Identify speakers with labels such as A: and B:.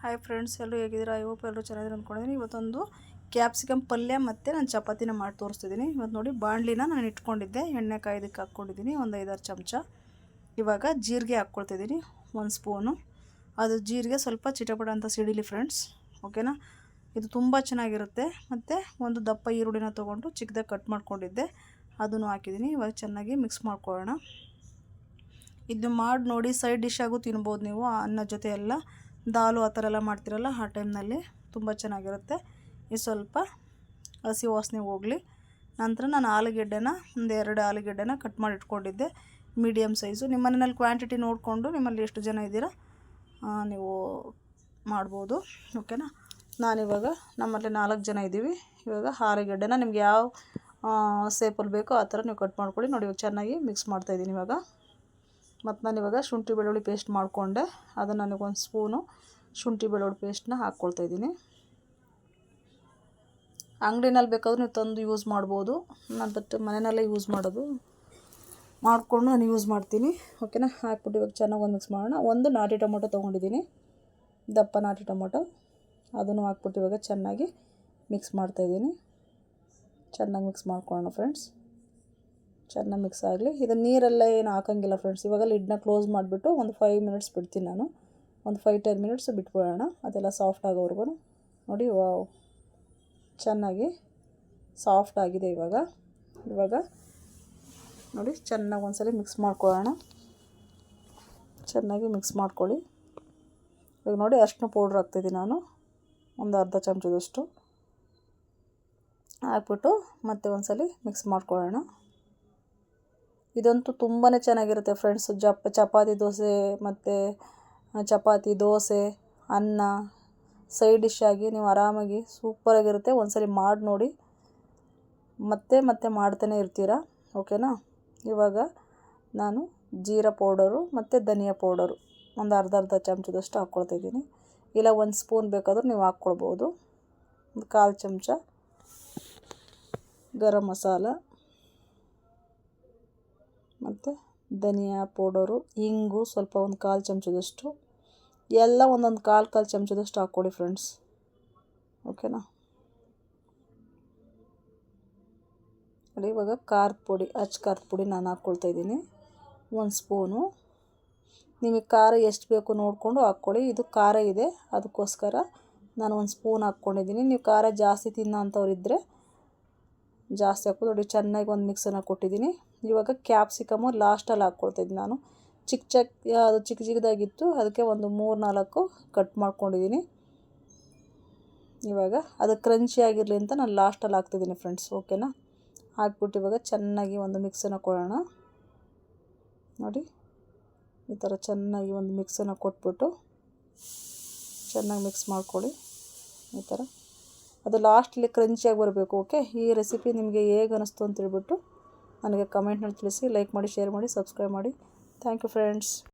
A: Hi friends ಎಲ್ಲರೂ ಹೇಗಿದ್ದೀರಾ? I hope ಎಲ್ಲರೂ ಚೆನ್ನಾಗಿದೆ ಅಂದ್ಕೊಂಡಿದ್ದೀನಿ. ಇವತ್ತೊಂದು ಕ್ಯಾಪ್ಸಿಕಮ್ ಪಲ್ಯ ಮತ್ತು ನಾನು ಚಪಾತಿನ ಮಾಡಿ ತೋರಿಸ್ತಿದ್ದೀನಿ. ಇವತ್ತು ನೋಡಿ ಬಾಣಲಿನ ನಾನು ಇಟ್ಕೊಂಡಿದ್ದೆ. ಎಣ್ಣೆ ಕಾಯ್ದಕ್ಕೆ ಹಾಕ್ಕೊಂಡಿದ್ದೀನಿ. ಒಂದು ಐದಾರು ಚಮಚ. ಇವಾಗ ಜೀರಿಗೆ ಹಾಕ್ಕೊಳ್ತಿದ್ದೀನಿ. ಒಂದು ಸ್ಪೂನು. ಅದು ಜೀರಿಗೆ ಸ್ವಲ್ಪ ಚಿಟಪಟ ಅಂತ ಸಿಡಿಲಿ ಫ್ರೆಂಡ್ಸ್ ಓಕೆನಾ ಇದು ತುಂಬ ಚೆನ್ನಾಗಿರುತ್ತೆ. ಮತ್ತು ಒಂದು ದಪ್ಪ ಈರುಳ್ಳಿನ ತೊಗೊಂಡು ಚಿಕ್ಕದಾಗಿ ಕಟ್ ಮಾಡ್ಕೊಂಡಿದ್ದೆ. ಅದನ್ನು ಹಾಕಿದ್ದೀನಿ. ಇವಾಗ ಚೆನ್ನಾಗಿ ಮಿಕ್ಸ್ ಮಾಡ್ಕೊಳ್ಳೋಣ. ಇದು ಮಾಡಿ ನೋಡಿ ಸೈಡ್ ಡಿಶ್ ಆಗು ತಿನ್ಬೋದು ನೀವು ಅನ್ನ ಜೊತೆ ಎಲ್ಲ. ದಾಲು ಆ ಥರ ಎಲ್ಲ ಮಾಡ್ತಿರಲ್ಲ, ಆ ಟೈಮ್ನಲ್ಲಿ ತುಂಬ ಚೆನ್ನಾಗಿರುತ್ತೆ. ಈ ಸ್ವಲ್ಪ ಹಸಿ ವಾಸನೆ ಹೋಗಲಿ. ನಂತರ ನಾನು ಆಲೂಗೆಡ್ಡೆನ, ಒಂದು ಎರಡು ಆಲೂಗೆಡ್ಡೆನ ಕಟ್ ಮಾಡಿ ಇಟ್ಕೊಂಡಿದ್ದೆ. Medium size. ನಿಮ್ಮ ಮನೆಯಲ್ಲಿ ಕ್ವಾಂಟಿಟಿ ನೋಡಿಕೊಂಡು ನಿಮ್ಮಲ್ಲಿ ಎಷ್ಟು ಜನ ಇದ್ದೀರಾ ನೀವು ಮಾಡ್ಬೋದು. ಓಕೆನಾ? ನಾನಿವಾಗ ನಮ್ಮಲ್ಲಿ ನಾಲ್ಕು ಜನ ಇದ್ದೀವಿ. ಇವಾಗ ಆಲೂಗೆಡ್ಡೆನ ನಿಮ್ಗೆ ಯಾವ ಸೇಪಲ್ಲಿ ಬೇಕೋ ಆ ಥರ ನೀವು ಕಟ್ ಮಾಡ್ಕೊಳ್ಳಿ. ನೋಡಿ, ಇವಾಗ ಚೆನ್ನಾಗಿ ಮಿಕ್ಸ್ ಮಾಡ್ತಾಯಿದ್ದೀನಿ ಇವಾಗ. ಮತ್ತು ನಾನು ಇವಾಗ ಶುಂಠಿ, ಬೆಳ್ಳುಳ್ಳಿ ಪೇಸ್ಟ್ ಮಾಡಿಕೊಂಡೆ. ಅದನ್ನು ನನಗೊಂದು ಸ್ಪೂನು ಶುಂಠಿ, ಬೆಳ್ಳುಳ್ಳಿ ಪೇಸ್ಟನ್ನ ಹಾಕ್ಕೊಳ್ತಾಯಿದ್ದೀನಿ ಅಂಗಡಿನಲ್ಲಿ ಬೇಕಾದ್ರೂ ನೀವು ತಂದು ಯೂಸ್ ಮಾಡ್ಬೋದು. ನಾನು ಬಟ್ ಮನೆಯಲ್ಲೇ ಯೂಸ್ ಮಾಡೋದು. ಮಾಡಿಕೊಂಡು ನಾನು ಯೂಸ್ ಮಾಡ್ತೀನಿ. ಓಕೆನಾ ಹಾಕ್ಬಿಟ್ಟು ಇವಾಗ ಚೆನ್ನಾಗಿ ಒಂದು ಮಿಕ್ಸ್ ಮಾಡೋಣ. ಒಂದು ನಾಟಿ ಟೊಮೊಟೊ ತೊಗೊಂಡಿದ್ದೀನಿ. ದಪ್ಪ ನಾಟಿ ಟೊಮೊಟೊ. ಅದನ್ನು ಹಾಕ್ಬಿಟ್ಟು ಇವಾಗ ಚೆನ್ನಾಗಿ ಮಿಕ್ಸ್ ಮಾಡ್ತಾಯಿದ್ದೀನಿ ಚೆನ್ನಾಗಿ ಮಿಕ್ಸ್ ಮಾಡ್ಕೊಳ್ಳೋಣ ಫ್ರೆಂಡ್ಸ್ ಚೆನ್ನಾಗಿ ಮಿಕ್ಸ್ ಆಗಲಿ. ಇದು ನೀರೆಲ್ಲ ಏನು ಹಾಕೋಂಗಿಲ್ಲ ಫ್ರೆಂಡ್ಸ್ ಇವಾಗ ಲಿಡ್ನ ಕ್ಲೋಸ್ ಮಾಡಿಬಿಟ್ಟು ಒಂದು ಫೈವ್ ಮಿನಿಟ್ಸ್ ಬಿಡ್ತೀನಿ ನಾನು. ಒಂದು ಫೈವ್ ಟೆನ್ ಮಿನಿಟ್ಸ್ ಬಿಟ್ಬಿಡೋಣ. ಅದೆಲ್ಲ ಸಾಫ್ಟ್ ಆಗೋವರೆಗೂ. ನೋಡಿ ವಾವ್ ಚೆನ್ನಾಗಿ ಸಾಫ್ಟ್ ಆಗಿದೆ ಇವಾಗ. ಇವಾಗ ನೋಡಿ, ಚೆನ್ನಾಗಿ ಒಂದ್ಸಲ ಮಿಕ್ಸ್ ಮಾಡ್ಕೊಳ್ಳೋಣ. ಚೆನ್ನಾಗಿ ಮಿಕ್ಸ್ ಮಾಡ್ಕೊಳ್ಳಿ. ಇವಾಗ ನೋಡಿ ಅಷ್ಟು ಪೌಡ್ರ್ ಹಾಕ್ತಿದ್ದೀನಿ ನಾನು. ಒಂದು ಅರ್ಧ ಚಮಚದಷ್ಟು. ಹಾಕ್ಬಿಟ್ಟು ಮತ್ತೆ ಒಂದ್ಸಲ ಮಿಕ್ಸ್ ಮಾಡ್ಕೊಳ್ಳೋಣ. ಇದಂತೂ ತುಂಬಾ ಚೆನ್ನಾಗಿರುತ್ತೆ ಫ್ರೆಂಡ್ಸ್ ಜಪ್ ಚಪಾತಿ ದೋಸೆ ಮತ್ತು ಚಪಾತಿ, ದೋಸೆ, ಅನ್ನ ಸೈಡ್ ಡಿಶ್ ಆಗಿ ನೀವು ಆರಾಮಾಗಿ ಸೂಪರಾಗಿರುತ್ತೆ ಒಂದ್ಸಲಿ ಮಾಡಿ ನೋಡಿ. ಮತ್ತೆ ಮತ್ತೆ ಮಾಡ್ತಾನೆ ಇರ್ತೀರಾ? ಓಕೆನಾ ಇವಾಗ ನಾನು ಜೀರಾ ಪೌಡರು ಮತ್ತು ಧನಿಯಾ ಪೌಡರು ಒಂದು ಅರ್ಧ ಅರ್ಧ ಚಮಚದಷ್ಟು ಹಾಕ್ಕೊಳ್ತಿದ್ದೀನಿ ಇಲ್ಲ, ಒಂದು ಸ್ಪೂನ್ ಬೇಕಾದರೂ ನೀವು ಹಾಕ್ಕೊಳ್ಬೋದು ಒಂದು ಕಾಲು ಚಮಚ ಗರಂ ಮಸಾಲ. ಮತ್ತು ಧನಿಯಾ ಪೌಡರು, ಇಂಗು ಸ್ವಲ್ಪ ಒಂದು ಕಾಲು ಚಮಚದಷ್ಟು. ಎಲ್ಲ ಒಂದೊಂದು ಕಾಲು ಕಾಲು ಚಮಚದಷ್ಟು ಹಾಕ್ಕೊಡಿ ಫ್ರೆಂಡ್ಸ್ ಓಕೆನಾ ನೋಡಿ, ಇವಾಗ ಖಾರದ ಪುಡಿ, ಅಚ್ಚ ಖಾರದ ಪುಡಿ ನಾನು ಹಾಕ್ಕೊಳ್ತಾ ಇದ್ದೀನಿ. ಒಂದು ಸ್ಪೂನು. ನಿಮಗೆ ಖಾರ ಎಷ್ಟು ಬೇಕು ನೋಡಿಕೊಂಡು ಹಾಕ್ಕೊಳ್ಳಿ ಇದು ಖಾರ ಇದೆ, ಅದಕ್ಕೋಸ್ಕರ ನಾನು ಒಂದು ಸ್ಪೂನ್ ಹಾಕ್ಕೊಂಡಿದ್ದೀನಿ. ನೀವು ಖಾರ ಜಾಸ್ತಿ ತಿನ್ನೋ ಅಂಥವ್ರು ಇದ್ದರೆ ಜಾಸ್ತಿ ಹಾಕೋದು. ನೋಡಿ, ಚೆನ್ನಾಗಿ ಒಂದು ಮಿಕ್ಸನ್ನು ಕೊಟ್ಟಿದ್ದೀನಿ. ಇವಾಗ ಕ್ಯಾಪ್ಸಿಕಮು ಲಾಸ್ಟಲ್ಲಿ ಹಾಕ್ಕೊಳ್ತಾಯಿದ್ದೀನಿ ನಾನು. ಚಿಕ್ಕ ಚಿಕ್ಕ ಅದು ಚಿಕ್ಕ ಚಿಕ್ಕದಾಗಿತ್ತು ಅದಕ್ಕೆ ಒಂದು ಮೂರು ನಾಲ್ಕು ಕಟ್ ಮಾಡ್ಕೊಂಡಿದ್ದೀನಿ ಇವಾಗ ಅದು ಕ್ರಂಚಿ ಆಗಿರಲಿ ಅಂತ ನಾನು ಲಾಸ್ಟಲ್ಲಿ ಹಾಕ್ತಿದ್ದೀನಿ ಫ್ರೆಂಡ್ಸ್ ಓಕೆನಾ ಹಾಕ್ಬಿಟ್ಟು ಇವಾಗ ಚೆನ್ನಾಗಿ ಒಂದು ಮಿಕ್ಸನ್ನು ಕೊಡೋಣ. ನೋಡಿ, ಈ ಥರ ಚೆನ್ನಾಗಿ ಒಂದು ಮಿಕ್ಸನ್ನು ಕೊಟ್ಬಿಟ್ಟು ಚೆನ್ನಾಗಿ ಮಿಕ್ಸ್ ಮಾಡ್ಕೊಳ್ಳಿ. ಈ ಥರ ಅದು ಲಾಸ್ಟಲ್ಲಿ ಕ್ರಂಚಿಯಾಗಿ ಬರಬೇಕು, ಓಕೆ? ಈ ರೆಸಿಪಿ ನಿಮಗೆ ಹೇಗೆ ಅನ್ನಿಸ್ತು ಅಂತೇಳ್ಬಿಟ್ಟು ನನಗೆ ಕಮೆಂಟ್ನಲ್ಲಿ ತಿಳಿಸಿ, ಲೈಕ್ ಮಾಡಿ, ಶೇರ್ ಮಾಡಿ, ಸಬ್ಸ್ಕ್ರೈಬ್ ಮಾಡಿ. Thank you friends.